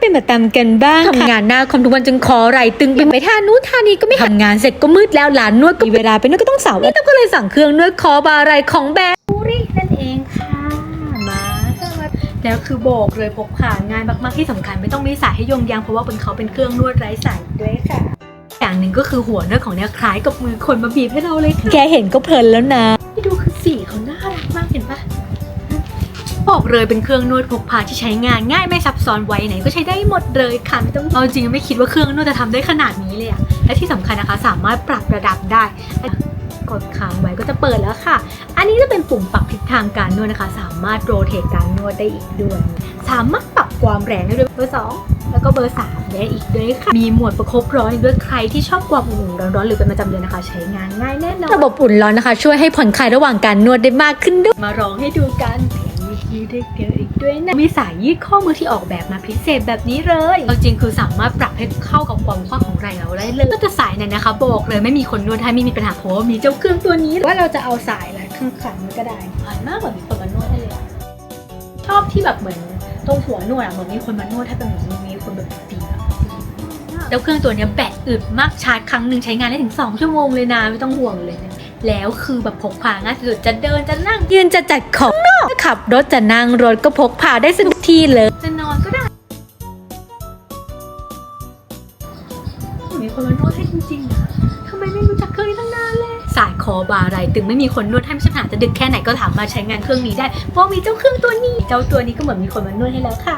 เป็นแบบตามกันบ้างทำงานหน้าคอมทุกวันจึงคอไหลตึงไปไม่ท่านู้นท่านี้ก็ไม่ทำงานเสร็จก็มืดแล้วหลานนวดก็มีเวลาไปนวดก็ต้องเสาร์นี่ต้องก็เลยสั่งเครื่องนวดคอบาไหลของแบรนด์บูรินั่นเองค่ะมาแล้วคือโบกเลยพกพางานมากๆที่สำคัญไม่ต้องมีสายให้โยงยางเพราะว่าเป็นเขาเป็นเครื่องนวดไร้สายด้วยค่ะ อย่างหนึ่งก็คือหัวนวดของเนี่ยคล้ายกับมือคนมาบีบให้เราเลยค่ะแกเห็นก็เพลินแล้วนะ บอกเลยเป็นเครื่องนวดพกพาที่ใช้งานง่ายไม่ซับซ้อนไว้ไหนก็ใช้ได้หมดเลยค่ะไม่ต้องเอาจริงไม่คิดว่าเครื่องนวดจะทำได้ขนาดนี้เลยอะและที่สำคัญนะคะ สามารถปรับระดับได้กดค้างไว้ก็จะเปิดแล้วค่ะ อันนี้จะเป็นปุ่มปรับทิศทางการนวดนะคะ สามารถโรเทตการนวดได้อีกด้วยสามารถปรับความแรงได้ด้วยเบอร์สองแล้วก็เบอร์สามได้อีกด้วยค่ะ มีหมวดประคบร้อนอีกด้วยใครที่ชอบความอุ่นๆร้อนๆหรือเป็นประจำเดือนนะคะ ใช้งานง่ายแน่นอน ระบบอุ่นร้อนนะคะ ช่วยให้ผ่อนคลายระหว่างการนวดได้มากขึ้นด้วย มาร้องให้ดูกัน มียืดได้เยอะอีกด้วยนะ มีสายยืดข้อมือที่ออกแบบมาพิเศษแบบนี้เลยเอาจริงคือสามารถปรับให้เข้ากับความกว้างของไหล่เราได้เลยก็จะสายนั้นนะคะบอกเลยไม่มีคนนวดให้ไม่มีปัญหาเพราะว่ามีเจ้าเครื่องตัวนี้ว่าเราจะเอาสายอะไรข้างขันมันก็ได้ผ่านมากเหมือนมีคนมานวดให้เลยอะชอบที่แบบเหมือนตรงหัวนวดอะเหมือนมีคนมานวดให้เป็นเหมือนมีคนแบบตีอะแล้วเครื่องตัวเนี้ยแบตอึดมากชาร์จครั้งหนึ่งใช้งานได้ถึง 2 ชั่วโมงเลยนะ ไม่ต้องห่วงเลยนะ แล้วคือแบบพกพาง่ายสุดจะเดินจะนั่งยืนจะจัดของนอกขับรถจะนั่งรถก็พกพาได้สะดวกที่เลย จะนอนก็ได้ มีคนมานวดให้จริงๆนะทำไมไม่รู้จักเครื่องนี้ตั้งนานเลยสายคอบาไหลตึงไม่มีคนนวดให้ไม่ใช่ปัญหาจะดึกแค่ไหนก็ถามมาใช้งานเครื่องนี้ได้เพราะมีเจ้าเครื่องตัวนี้ เจ้าตัวนี้ก็เหมือนมีคนมานวดให้แล้วค่ะ